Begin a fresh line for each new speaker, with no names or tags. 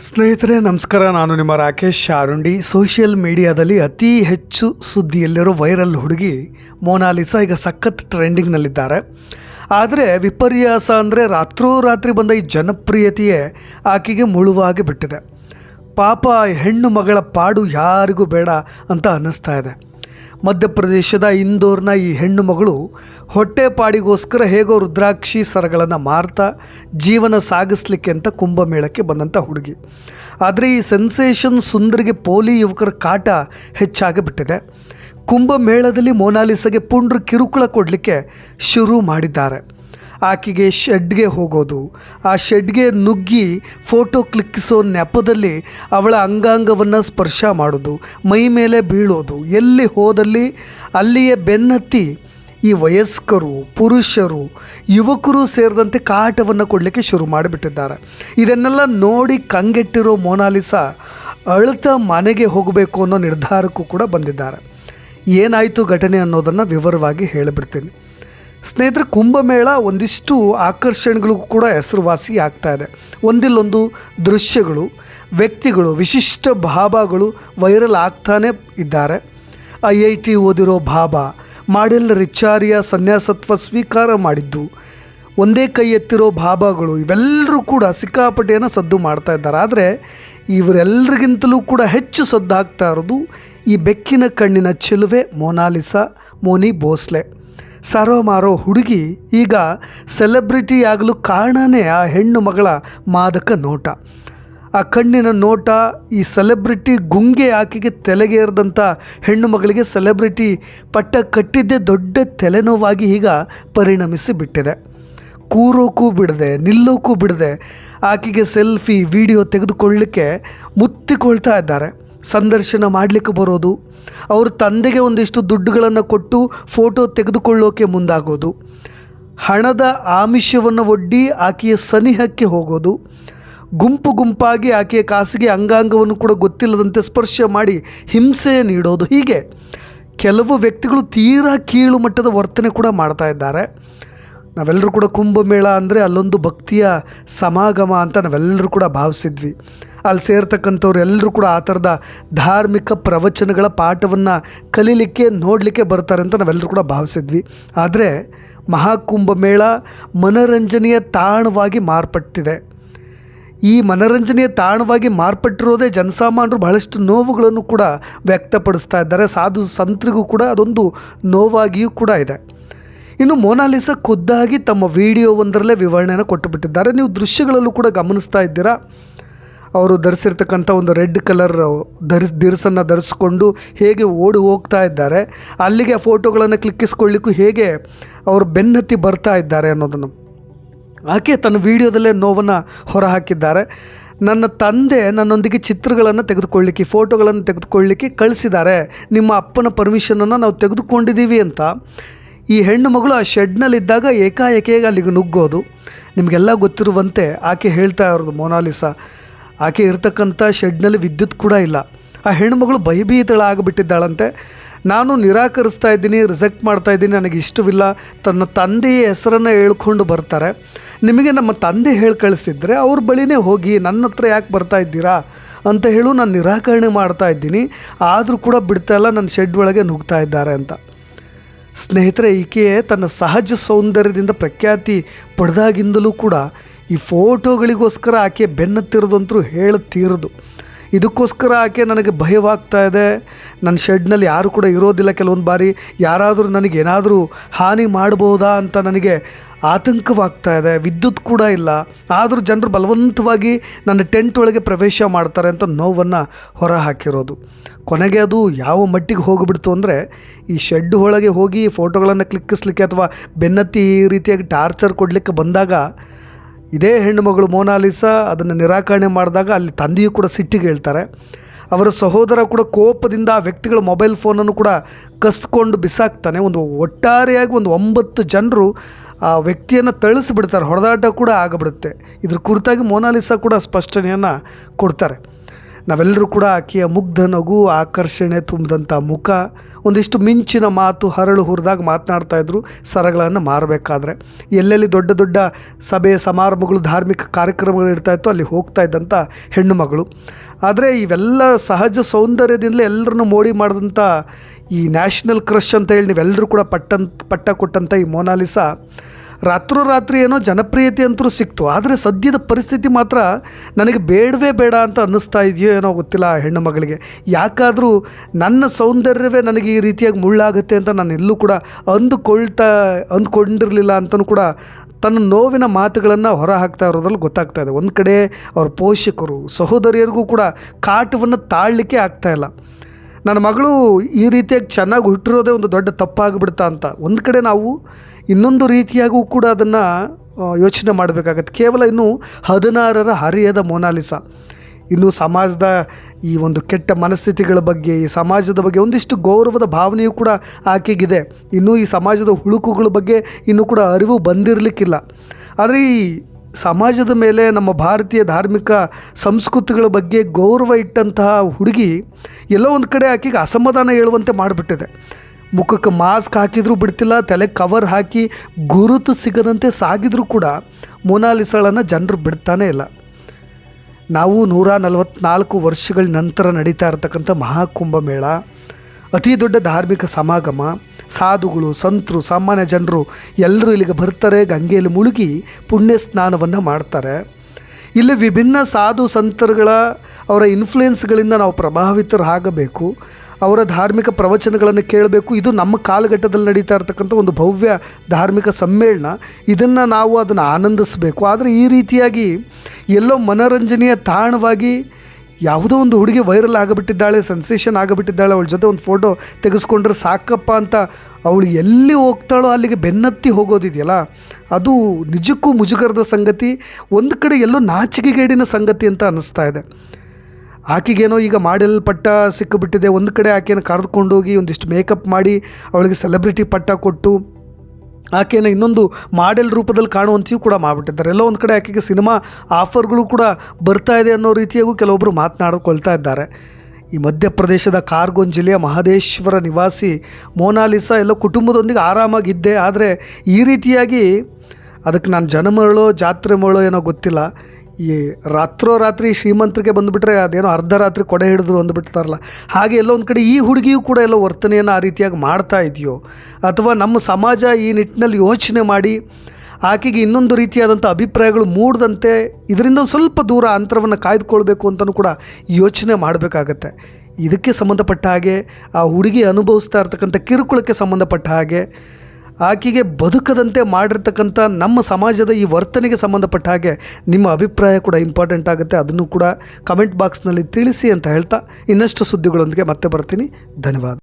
ಸ್ನೇಹಿತರೆ, ನಮಸ್ಕಾರ. ನಾನು ನಿಮ್ಮ ರಾಕೇಶ್ ಶಾರುಂಡಿ. ಸೋಷಿಯಲ್ ಮೀಡಿಯಾದಲ್ಲಿ ಅತಿ ಹೆಚ್ಚು ಸುದ್ದಿಯಲ್ಲಿರೋ ವೈರಲ್ ಹುಡುಗಿ ಮೋನಾಲಿಸಾ ಈಗ ಸಖತ್ ಟ್ರೆಂಡಿಂಗ್ನಲ್ಲಿದ್ದಾರೆ. ಆದರೆ ವಿಪರ್ಯಾಸ ಅಂದರೆ ರಾತ್ರೋರಾತ್ರಿ ಬಂದ ಈ ಜನಪ್ರಿಯತೆಯೇ ಆಕೆಗೆ ಮುಳುವಾಗಿ ಬಿಟ್ಟಿದೆ. ಪಾಪ ಹೆಣ್ಣು ಮಗಳ ಪಾಡು ಯಾರಿಗೂ ಬೇಡ ಅಂತ ಅನ್ನಿಸ್ತಾ ಇದೆ. ಮಧ್ಯಪ್ರದೇಶದ ಇಂದೋರ್ನ ಈ ಹೆಣ್ಣು ಮಗಳು ಹೊಟ್ಟೆ ಪಾಡಿಗೋಸ್ಕರ ಹೇಗೋ ರುದ್ರಾಕ್ಷಿ ಸರಗಳನ್ನು ಮಾರ್ತಾ ಜೀವನ ಸಾಗಿಸ್ಲಿಕ್ಕೆ ಅಂತ ಕುಂಭಮೇಳಕ್ಕೆ ಬಂದಂಥ ಹುಡುಗಿ. ಆದರೆ ಈ ಸೆನ್ಸೇಷನ್ ಸುಂದರಿಗೆ ಪೋಲಿ ಯುವಕರ ಕಾಟ ಹೆಚ್ಚಾಗಿ ಬಿಟ್ಟಿದೆ. ಕುಂಭಮೇಳದಲ್ಲಿ ಮೋನಾಲಿಸಗೆ ಪುಂಡ್ರ ಕಿರುಕುಳ ಕೊಡಲಿಕ್ಕೆ ಶುರು ಮಾಡಿದ್ದಾರೆ. ಆಕೆಗೆ ಶೆಡ್ಗೆ ಹೋಗೋದು. ಆ ಶೆಡ್ಗೆ ನುಗ್ಗಿ ಫೋಟೋ ಕ್ಲಿಕ್ಕಿಸೋ ನೆಪದಲ್ಲಿ ಅವಳ ಅಂಗಾಂಗವನ್ನು ಸ್ಪರ್ಶ ಮಾಡೋದು, ಮೈ ಮೇಲೆ ಬೀಳೋದು, ಎಲ್ಲಿ ಹೋದಲ್ಲಿ ಅಲ್ಲಿಯೇ ಬೆನ್ನತ್ತಿ ಈ ವಯಸ್ಕರು, ಪುರುಷರು, ಯುವಕರು ಸೇರಿದಂತೆ ಕಾಟವನ್ನು ಕೊಡಲಿಕ್ಕೆ ಶುರು ಮಾಡಿಬಿಟ್ಟಿದ್ದಾರೆ. ಇದನ್ನೆಲ್ಲ ನೋಡಿ ಕಂಗೆಟ್ಟಿರೋ ಮೋನಾಲಿಸಾ ಅಳತ ಮನೆಗೆ ಹೋಗಬೇಕು ಅನ್ನೋ ನಿರ್ಧಾರಕ್ಕೂ ಕೂಡ ಬಂದಿದ್ದಾರೆ. ಏನಾಯಿತು ಘಟನೆ ಅನ್ನೋದನ್ನು ವಿವರವಾಗಿ ಹೇಳಿಬಿಡ್ತೀನಿ. ಸ್ನೇಹಿತರೆ, ಕುಂಭಮೇಳ ಒಂದಿಷ್ಟು ಆಕರ್ಷಣೆಗಳಿಗೂ ಕೂಡ ಹೆಸರುವಾಸಿ ಆಗ್ತಾ ಇದೆ. ಒಂದಿಲ್ಲೊಂದು ದೃಶ್ಯಗಳು, ವ್ಯಕ್ತಿಗಳು, ವಿಶಿಷ್ಟ ಭಾಬಾಗಳು ವೈರಲ್ ಆಗ್ತಾನೆ ಇದ್ದಾರೆ. ಐ ಐ ಟಿ ಓದಿರೋ ಬಾಬಾ ಮಾಡೆಲ್ ರಿಚಾರಿಯ ಸನ್ಯಾಸತ್ವ ಸ್ವೀಕಾರ ಮಾಡಿದ್ದು. ಒಂದೇ ಕೈ ಎತ್ತಿರೋ ಬಾಬಾಗಳು ಇವೆಲ್ಲರೂ ಕೂಡ ಸಿಕ್ಕಾಪಟ್ಟೆಯನ್ನು ಸದ್ದು ಮಾಡ್ತಾ ಇದ್ದಾರೆ. ಆದರೆ ಇವರೆಲ್ಲರಿಗಿಂತಲೂ ಕೂಡ ಹೆಚ್ಚು ಸದ್ದು ಆಗ್ತಾ ಇರೋದು ಈ ಬೆಕ್ಕಿನ ಕಣ್ಣಿನ ಚೆಲುವೆ ಮೋನಾಲಿಸಾ, ಮೋನಿ ಭೋಸ್ಲೆ. ಸಾರೋ ಮಾರೋ ಹುಡುಗಿ ಈಗ ಸೆಲೆಬ್ರಿಟಿ ಆಗಲು ಕಾರಣನೇ ಆ ಹೆಣ್ಣು ಮಗಳ ಮಾದಕ ನೋಟ. ಆ ಕಣ್ಣಿನ ನೋಟ, ಈ ಸೆಲೆಬ್ರಿಟಿ ಗುಂಗೆ ಆಕೆಗೆ ತಲೆಗೇರಿದಂಥ ಹೆಣ್ಣು ಮಗಳಿಗೆ ಸೆಲೆಬ್ರಿಟಿ ಪಟ್ಟ ಕಟ್ಟಿದ್ದೇ ದೊಡ್ಡ ತಲೆನೋವಾಗಿ ಈಗ ಪರಿಣಮಿಸಿ ಬಿಟ್ಟಿದೆ. ಕೂರೋಕ್ಕೂ ಬಿಡದೆ ನಿಲ್ಲೋಕ್ಕೂ ಬಿಡದೆ ಆಕೆಗೆ ಸೆಲ್ಫಿ, ವಿಡಿಯೋ ತೆಗೆದುಕೊಳ್ಳಲಿಕ್ಕೆ ಮುತ್ತಿಕೊಳ್ತಾ ಇದ್ದಾರೆ. ಸಂದರ್ಶನ ಮಾಡಲಿಕ್ಕೆ ಬರೋದು, ಅವ್ರ ತಂದೆಗೆ ಒಂದಿಷ್ಟು ದುಡ್ಡುಗಳನ್ನು ಕೊಟ್ಟು ಫೋಟೋ ತೆಗೆದುಕೊಳ್ಳೋಕೆ ಮುಂದಾಗೋದು. ಹಣದ ಆಮಿಷವನ್ನು ಒಡ್ಡಿ ಆಕೆಯ ಸನಿಹಕ್ಕೆ ಹೋಗೋದು. ಗುಂಪು ಗುಂಪಾಗಿ ಆಕೆಯ ಖಾಸಗಿ ಅಂಗಾಂಗವನ್ನು ಕೂಡ ಗೊತ್ತಿಲ್ಲದಂತೆ ಸ್ಪರ್ಶ ಮಾಡಿ ಹಿಂಸೆ ನೀಡೋದು. ಹೀಗೆ ಕೆಲವು ವ್ಯಕ್ತಿಗಳು ತೀರಾ ಕೀಳು ಮಟ್ಟದ ವರ್ತನೆ ಕೂಡ ಮಾಡ್ತಾ ಇದ್ದಾರೆ. ನಾವೆಲ್ಲರೂ ಕೂಡ ಕುಂಭಮೇಳ ಅಂದರೆ ಅಲ್ಲೊಂದು ಭಕ್ತಿಯ ಸಮಾಗಮ ಅಂತ ನಾವೆಲ್ಲರೂ ಕೂಡ ಭಾವಿಸಿದ್ವಿ. ಅಲ್ಲಿ ಸೇರ್ತಕ್ಕಂಥವ್ರು ಎಲ್ಲರೂ ಕೂಡ ಆ ಥರದ ಧಾರ್ಮಿಕ ಪ್ರವಚನಗಳ ಪಾಠವನ್ನು ಕಲೀಲಿಕ್ಕೆ, ನೋಡಲಿಕ್ಕೆ ಬರ್ತಾರೆ ಅಂತ ನಾವೆಲ್ಲರೂ ಕೂಡ ಭಾವಿಸಿದ್ವಿ. ಆದರೆ ಮಹಾಕುಂಭಮೇಳ ಮನರಂಜನೆಯ ತಾಣವಾಗಿ ಮಾರ್ಪಟ್ಟಿದೆ. ಈ ಮನೋರಂಜನೆಯ ತಾಣವಾಗಿ ಮಾರ್ಪಟ್ಟಿರೋದೇ ಜನಸಾಮಾನ್ಯರು ಬಹಳಷ್ಟು ನೋವುಗಳನ್ನು ಕೂಡ ವ್ಯಕ್ತಪಡಿಸ್ತಾ ಇದ್ದಾರೆ. ಸಾಧು ಸಂತರಿಗೂ ಕೂಡ ಅದೊಂದು ನೋವಾಗಿಯೂ ಕೂಡ ಇದೆ. ಇನ್ನು ಮೋನಾಲಿಸಾ ಖುದ್ದಾಗಿ ತಮ್ಮ ವಿಡಿಯೋ ಒಂದರಲ್ಲೇ ವಿವರಣೆಯನ್ನು ಕೊಟ್ಟುಬಿಟ್ಟಿದ್ದಾರೆ. ನೀವು ದೃಶ್ಯಗಳಲ್ಲೂ ಕೂಡ ಗಮನಿಸ್ತಾ ಇದ್ದೀರಾ? ಅವರು ಧರಿಸಿರ್ತಕ್ಕಂಥ ಒಂದು ರೆಡ್ ಕಲರ್ ಧರಿಸ್, ದಿರಿಸನ್ನು ಧರಿಸ್ಕೊಂಡು ಹೇಗೆ ಓಡಿ ಹೋಗ್ತಾ ಇದ್ದಾರೆ. ಅಲ್ಲಿಗೆ ಫೋಟೋಗಳನ್ನು ಕ್ಲಿಕ್ಕಿಸ್ಕೊಳ್ಳಿಕ್ಕೂ ಹೇಗೆ ಅವರು ಬೆನ್ನತ್ತಿ ಬರ್ತಾ ಇದ್ದಾರೆ ಅನ್ನೋದನ್ನು ಆಕೆ ತನ್ನ ವಿಡಿಯೋದಲ್ಲೇ ನೋವನ್ನು ಹೊರಹಾಕಿದ್ದಾರೆ. ನನ್ನ ತಂದೆ ನನ್ನೊಂದಿಗೆ ಚಿತ್ರಗಳನ್ನು ತೆಗೆದುಕೊಳ್ಳಿಕ್ಕೆ, ಫೋಟೋಗಳನ್ನು ತೆಗೆದುಕೊಳ್ಳಿಕ್ಕೆ ಕಳಿಸಿದ್ದಾರೆ. ನಿಮ್ಮ ಅಪ್ಪನ ಪರ್ಮಿಷನನ್ನು ನಾವು ತೆಗೆದುಕೊಂಡಿದ್ದೀವಿ ಅಂತ. ಈ ಹೆಣ್ಣು ಮಗಳು ಆ ಶೆಡ್ನಲ್ಲಿದ್ದಾಗ ಏಕಾಏಕಿಯಾಗಿ ಅಲ್ಲಿಗೆ ನುಗ್ಗೋದು. ನಿಮಗೆಲ್ಲ ಗೊತ್ತಿರುವಂತೆ ಆಕೆ ಹೇಳ್ತಾ ಇರೋದು ಮೊನಾಲಿಸಾ. ಆಕೆ ಇರ್ತಕ್ಕಂಥ ಶೆಡ್ನಲ್ಲಿ ವಿದ್ಯುತ್ ಕೂಡ ಇಲ್ಲ. ಆ ಹೆಣ್ಣುಮಗಳು ಭಯಭೀತಳಾಗಿಬಿಟ್ಟಿದ್ದಾಳಂತೆ. ನಾನು ನಿರಾಕರಿಸ್ತಾ ಇದ್ದೀನಿ, ರಿಜೆಕ್ಟ್ ಮಾಡ್ತಾ ಇದ್ದೀನಿ, ನನಗೆ ಇಷ್ಟವಿಲ್ಲ. ತನ್ನ ತಂದೆಯ ಹೆಸರನ್ನು ಹೇಳ್ಕೊಂಡು ಬರ್ತಾರೆ. ನಿಮಗೆ ನಮ್ಮ ತಂದೆ ಹೇಳಿ ಕಳಿಸಿದ್ರೆ ಅವ್ರ ಬಳಿನೇ ಹೋಗಿ ನನ್ನ ಹತ್ರ ಯಾಕೆ ಬರ್ತಾ ಇದ್ದೀರಾ ಅಂತ ಹೇಳು, ನಾನು ನಿರಾಕರಣೆ ಮಾಡ್ತಾ ಇದ್ದೀನಿ. ಆದರೂ ಕೂಡ ಬಿಡ್ತಾ ಇಲ್ಲ, ನನ್ನ ಶೆಡ್ ಒಳಗೆ ನುಗ್ತಾ ಇದ್ದಾರೆ ಅಂತ. ಸ್ನೇಹಿತರೆ, ಈಕೆ ತನ್ನ ಸಹಜ ಸೌಂದರ್ಯದಿಂದ ಪ್ರಖ್ಯಾತಿ ಪಡೆದಾಗಿಂದಲೂ ಕೂಡ ಈ ಫೋಟೋಗಳಿಗೋಸ್ಕರ ಆಕೆ ಬೆನ್ನತ್ತಿರೋದಂತರೂ ಹೇಳುತ್ತೀರದು ಇದಕ್ಕೋಸ್ಕರ ಆಕೆ ನನಗೆ ಭಯವಾಗ್ತಾ ಇದೆ. ನನ್ನ ಶೆಡ್ನಲ್ಲಿ ಯಾರು ಕೂಡ ಇರೋದಿಲ್ಲ ಕೆಲವೊಂದು ಬಾರಿ. ಯಾರಾದರೂ ನನಗೆ ಏನಾದರೂ ಹಾನಿ ಮಾಡ್ಬೋದಾ ಅಂತ ನನಗೆ ಆತಂಕವಾಗ್ತಾ ಇದೆ. ವಿದ್ಯುತ್ ಕೂಡ ಇಲ್ಲ. ಆದರೂ ಜನರು ಬಲವಂತವಾಗಿ ನನ್ನ ಟೆಂಟ್ ಒಳಗೆ ಪ್ರವೇಶ ಮಾಡ್ತಾರೆ ಅಂತ ನೋವನ್ನು ಹೊರ ಹಾಕಿರೋದು ಕೊನೆಗೆ ಅದು ಯಾವ ಮಟ್ಟಿಗೆ ಹೋಗಿಬಿಡ್ತು ಅಂದರೆ, ಈ ಶೆಡ್ ಒಳಗೆ ಹೋಗಿ ಫೋಟೋಗಳನ್ನು ಕ್ಲಿಕ್ಕಿಸ್ಲಿಕ್ಕೆ ಅಥವಾ ಬೆನ್ನತ್ತಿ ರೀತಿಯಾಗಿ ಟಾರ್ಚರ್ ಕೊಡಲಿಕ್ಕೆ ಬಂದಾಗ ಇದೇ ಹೆಣ್ಣುಮಗಳು ಮೋನಾಲಿಸಾ ಅದನ್ನು ನಿರಾಕರಣೆ ಮಾಡಿದಾಗ ಅಲ್ಲಿ ತಂದೆಯೂ ಕೂಡ ಸಿಟ್ಟಿಗೆ ಹೇಳ್ತಾರೆ. ಅವರ ಸಹೋದರ ಕೂಡ ಕೋಪದಿಂದ ಆ ವ್ಯಕ್ತಿಗಳ ಮೊಬೈಲ್ ಫೋನನ್ನು ಕೂಡ ಕಸ್ಕೊಂಡು ಬಿಸಾಕ್ತಾನೆ. ಒಂದು ಒಟ್ಟಾರೆಯಾಗಿ ಒಂದು ಒಂಬತ್ತು ಜನರು ಆ ವ್ಯಕ್ತಿಯನ್ನು ತಳಿಸಿಬಿಡ್ತಾರೆ ಹೊಡೆದಾಟ ಕೂಡ ಆಗಿಬಿಡುತ್ತೆ. ಇದ್ರ ಕುರಿತಾಗಿ ಮೋನಾಲಿಸಾ ಕೂಡ ಸ್ಪಷ್ಟನೆಯನ್ನು ಕೊಡ್ತಾರೆ. ನಾವೆಲ್ಲರೂ ಕೂಡ ಆಕೆಯ ಮುಗ್ಧ ನಗು, ಆಕರ್ಷಣೆ ತುಂಬಿದಂಥ ಮುಖ, ಒಂದಿಷ್ಟು ಮಿಂಚಿನ ಮಾತು ಹರಳು ಹುರಿದಾಗ ಮಾತನಾಡ್ತಾ ಇದ್ರು. ಸರಗಳನ್ನು ಮಾರಬೇಕಾದ್ರೆ ಎಲ್ಲೆಲ್ಲಿ ದೊಡ್ಡ ದೊಡ್ಡ ಸಭೆ, ಸಮಾರಂಭಗಳು, ಧಾರ್ಮಿಕ ಕಾರ್ಯಕ್ರಮಗಳು ಇರ್ತಾ ಇತ್ತು ಅಲ್ಲಿ ಹೋಗ್ತಾ ಇದ್ದಂಥ ಹೆಣ್ಣು ಮಗಳು. ಆದರೆ ಇವೆಲ್ಲ ಸಹಜ ಸೌಂದರ್ಯದಿಂದಲೇ ಎಲ್ಲರನ್ನು ಮೋಡಿ ಮಾಡಿದಂಥ ಈ ನ್ಯಾಷನಲ್ ಕ್ರಶ್ ಅಂತ ಹೇಳಿ ನೀವೆಲ್ಲರೂ ಕೂಡ ಪಟ್ಟಂತ, ಪಟ್ಟ ಕೊಟ್ಟಂಥ ಈ ಮೋನಾಲಿಸಾ ರಾತ್ರೋರಾತ್ರಿ ಏನೋ ಜನಪ್ರಿಯತೆ ಅಂತೂ ಸಿಕ್ತು. ಆದರೆ ಸದ್ಯದ ಪರಿಸ್ಥಿತಿ ಮಾತ್ರ ನನಗೆ ಬೇಡವೇ ಬೇಡ ಅಂತ ಅನ್ನಿಸ್ತಾ ಇದೆಯೋ ಏನೋ ಗೊತ್ತಿಲ್ಲ ಆ ಹೆಣ್ಣು ಮಗಳಿಗೆ. ಯಾಕಾದರೂ ನನ್ನ ಸೌಂದರ್ಯವೇ ನನಗೆ ಈ ರೀತಿಯಾಗಿ ಮುಳ್ಳಾಗುತ್ತೆ ಅಂತ ನಾನು ಎಲ್ಲೂ ಕೂಡ ಅಂದುಕೊಳ್ತಾ, ಅಂದ್ಕೊಂಡಿರಲಿಲ್ಲ ಅಂತಲೂ ಕೂಡ ತನ್ನ ನೋವಿನ ಮಾತುಗಳನ್ನು ಹೊರ ಹಾಕ್ತಾ ಇರೋದ್ರಲ್ಲಿ ಗೊತ್ತಾಗ್ತಾ ಇದೆ. ಒಂದು ಕಡೆ ಅವ್ರ ಪೋಷಕರು, ಸಹೋದರಿಯರಿಗೂ ಕೂಡ ಕಾಟವನ್ನು ತಾಳಲಿಕ್ಕೆ ಆಗ್ತಾ ಇಲ್ಲ. ನನ್ನ ಮಗಳು ಈ ರೀತಿಯಾಗಿ ಚೆನ್ನಾಗಿ ಹುಟ್ಟಿರೋದೇ ಒಂದು ದೊಡ್ಡ ತಪ್ಪಾಗಿಬಿಡ್ತಾ ಅಂತ. ಒಂದು ಕಡೆ ನಾವು ಇನ್ನೊಂದು ರೀತಿಯಾಗೂ ಕೂಡ ಅದನ್ನು ಯೋಚನೆ ಮಾಡಬೇಕಾಗತ್ತೆ. ಕೇವಲ ಇನ್ನು ಹದಿನಾರರ ಹರಿಯದ ಮೊನಾಲಿಸ. ಇನ್ನು ಸಮಾಜದ ಈ ಒಂದು ಕೆಟ್ಟ ಮನಸ್ಥಿತಿಗಳ ಬಗ್ಗೆ, ಈ ಸಮಾಜದ ಬಗ್ಗೆ ಒಂದಿಷ್ಟು ಗೌರವದ ಭಾವನೆಯೂ ಕೂಡ ಆಕೆಗಿದೆ. ಇನ್ನೂ ಈ ಸಮಾಜದ ಹುಳುಕುಗಳ ಬಗ್ಗೆ ಇನ್ನೂ ಕೂಡ ಅರಿವು ಬಂದಿರಲಿಕ್ಕಿಲ್ಲ. ಆದರೆ ಈ ಸಮಾಜದ ಮೇಲೆ ನಮ್ಮ ಭಾರತೀಯ ಧಾರ್ಮಿಕ ಸಂಸ್ಕೃತಿಗಳ ಬಗ್ಗೆ ಗೌರವ ಇಟ್ಟಂತಹ ಹುಡುಗಿ ಎಲ್ಲೋ ಒಂದು ಕಡೆ ಆಕೆಗೆ ಅಸಮಾಧಾನ ಹೇಳುವಂತೆ ಮಾಡಿಬಿಟ್ಟಿದೆ. ಮುಖಕ್ಕೆ ಮಾಸ್ಕ್ ಹಾಕಿದರೂ ಬಿಡ್ತಿಲ್ಲ ತಲೆ ಕವರ್ ಹಾಕಿ ಗುರುತು ಸಿಗದಂತೆ ಸಾಗಿದರೂ ಕೂಡ ಮೊನಾಲಿಸಳನ್ನು ಜನರು ಬಿಡ್ತಾನೇ ಇಲ್ಲ. ನಾವು ನೂರ ನಲವತ್ನಾಲ್ಕು ವರ್ಷಗಳ ನಂತರ ನಡೀತಾ ಇರತಕ್ಕಂಥ ಮಹಾಕುಂಭಮೇಳ ಅತಿ ದೊಡ್ಡ ಧಾರ್ಮಿಕ ಸಮಾಗಮ, ಸಾಧುಗಳು, ಸಂತರು, ಸಾಮಾನ್ಯ ಜನರು ಎಲ್ಲರೂ ಇಲ್ಲಿಗೆ ಬರ್ತಾರೆ, ಗಂಗೆಯಲ್ಲಿ ಮುಳುಗಿ ಪುಣ್ಯ ಸ್ನಾನವನ್ನು ಮಾಡ್ತಾರೆ. ಇಲ್ಲಿ ವಿಭಿನ್ನ ಸಾಧು ಸಂತರುಗಳ ಅವರ ಇನ್ಫ್ಲುಯೆನ್ಸ್ಗಳಿಂದ ನಾವು ಪ್ರಭಾವಿತರಾಗಬೇಕು. ಅವರ ಧಾರ್ಮಿಕ ಪ್ರವಚನಗಳನ್ನು ಕೇಳಬೇಕು. ಇದು ನಮ್ಮ ಕಾಲಘಟ್ಟದಲ್ಲಿ ನಡೀತಾ ಇರತಕ್ಕಂಥ ಒಂದು ಭವ್ಯ ಧಾರ್ಮಿಕ ಸಮ್ಮೇಳನ. ಇದನ್ನು ನಾವು ಅದನ್ನು ಆನಂದಿಸಬೇಕು. ಆದರೆ ಈ ರೀತಿಯಾಗಿ ಎಲ್ಲೋ ಮನೋರಂಜನೆಯ ತಾಣವಾಗಿ ಯಾವುದೋ ಒಂದು ಹುಡುಗಿ ವೈರಲ್ ಆಗಿಬಿಟ್ಟಿದ್ದಾಳೆ ಸೆನ್ಸೇಷನ್ ಆಗಿಬಿಟ್ಟಿದ್ದಾಳೆ, ಅವಳ ಜೊತೆ ಒಂದು ಫೋಟೋ ತೆಗೆಸ್ಕೊಂಡ್ರೆ ಸಾಕಪ್ಪ ಅಂತ ಅವಳು ಎಲ್ಲಿ ಹೋಗ್ತಾಳೋ ಅಲ್ಲಿಗೆ ಬೆನ್ನತ್ತಿ ಹೋಗೋದಿದೆಯಲ್ಲ? ಅದು ನಿಜಕ್ಕೂ ಮುಜುಗರದ ಸಂಗತಿ. ಒಂದು ಕಡೆ ಎಲ್ಲೋ ನಾಚಿಕೆಗೇಡಿನ ಸಂಗತಿ ಅಂತ ಅನ್ನಿಸ್ತಾ ಇದೆ. ಆಕೆಗೇನೋ ಈಗ ಮಾಡಲ್ಪಟ್ಟ ಸಿಕ್ಕಿಬಿಟ್ಟಿದೆ. ಒಂದು ಕಡೆ ಆಕೆಯನ್ನು ಕರೆದುಕೊಂಡೋಗಿ ಒಂದಿಷ್ಟು ಮೇಕಪ್ ಮಾಡಿ ಅವಳಿಗೆ ಸೆಲೆಬ್ರಿಟಿ ಪಟ್ಟ ಕೊಟ್ಟು ಆಕೆಯನ್ನು ಇನ್ನೊಂದು ಮಾಡೆಲ್ ರೂಪದಲ್ಲಿ ಕಾಣುವಂತೆಯೂ ಕೂಡ ಮಾಡಿಬಿಟ್ಟಿದ್ದಾರೆ. ಎಲ್ಲೋ ಒಂದು ಕಡೆ ಆಕೆಗೆ ಸಿನಿಮಾ ಆಫರ್ಗಳು ಕೂಡ ಬರ್ತಾ ಇದೆ ಅನ್ನೋ ರೀತಿಯಾಗೂ ಕೆಲವೊಬ್ಬರು ಮಾತನಾಡಿಕೊಳ್ತಾ ಇದ್ದಾರೆ. ಈ ಮಧ್ಯಪ್ರದೇಶದ ಕಾರ್ಗೋನ್ ಜಿಲ್ಲೆಯ ಮಹದೇಶ್ವರ ನಿವಾಸಿ ಮೋನಾಲಿಸಾ ಎಲ್ಲೋ ಕುಟುಂಬದೊಂದಿಗೆ ಆರಾಮಾಗಿದ್ದೆ. ಆದರೆ ಈ ರೀತಿಯಾಗಿ ಅದಕ್ಕೆ ನಾನು ಜನಮರಳೋ ಜಾತ್ರೆ ಮರಳೋ ಏನೋ ಗೊತ್ತಿಲ್ಲ. ಈ ರಾತ್ರೋರಾತ್ರಿ ಶ್ರೀಮಂತರಿಗೆ ಬಂದುಬಿಟ್ರೆ ಅದೇನೋ ಅರ್ಧ ರಾತ್ರಿ ಕೊಡೆ ಹಿಡಿದ್ರು ಅಂದುಬಿಡ್ತಾರಲ್ಲ ಹಾಗೆ ಎಲ್ಲೋ ಒಂದು ಕಡೆ ಈ ಹುಡುಗಿಯೂ ಕೂಡ ಎಲ್ಲ ವರ್ತನೆಯನ್ನು ಆ ರೀತಿಯಾಗಿ ಮಾಡ್ತಾ ಇದೆಯೋ? ಅಥವಾ ನಮ್ಮ ಸಮಾಜ ಈ ನಿಟ್ಟಿನಲ್ಲಿ ಯೋಚನೆ ಮಾಡಿ ಆಕೆಗೆ ಇನ್ನೊಂದು ರೀತಿಯಾದಂಥ ಅಭಿಪ್ರಾಯಗಳು ಮೂಡದಂತೆ ಇದರಿಂದ ಸ್ವಲ್ಪ ದೂರ ಅಂತರವನ್ನು ಕಾಯ್ದುಕೊಳ್ಬೇಕು ಅಂತಲೂ ಕೂಡ ಯೋಚನೆ ಮಾಡಬೇಕಾಗತ್ತೆ. ಇದಕ್ಕೆ ಸಂಬಂಧಪಟ್ಟ ಹಾಗೆ ಆ ಹುಡುಗಿ ಅನುಭವಿಸ್ತಾ ಇರ್ತಕ್ಕಂಥ ಕಿರುಕುಳಕ್ಕೆ ಸಂಬಂಧಪಟ್ಟ ಹಾಗೆ ಆಕೆಗೆ ಬದುಕದಂತೆ ಮಾಡಿರ್ತಕ್ಕಂಥ ನಮ್ಮ ಸಮಾಜದ ಈ ವರ್ತನೆಗೆ ಸಂಬಂಧಪಟ್ಟ ಹಾಗೆ ನಿಮ್ಮ ಅಭಿಪ್ರಾಯ ಕೂಡ ಇಂಪಾರ್ಟೆಂಟ್ ಆಗುತ್ತೆ. ಅದನ್ನು ಕೂಡ ಕಮೆಂಟ್ ಬಾಕ್ಸ್ನಲ್ಲಿ ತಿಳಿಸಿ ಅಂತ ಹೇಳ್ತಾ ಇನ್ನಷ್ಟು ಸುದ್ದಿಗಳೊಂದಿಗೆ ಮತ್ತೆ ಬರ್ತೀನಿ. ಧನ್ಯವಾದ.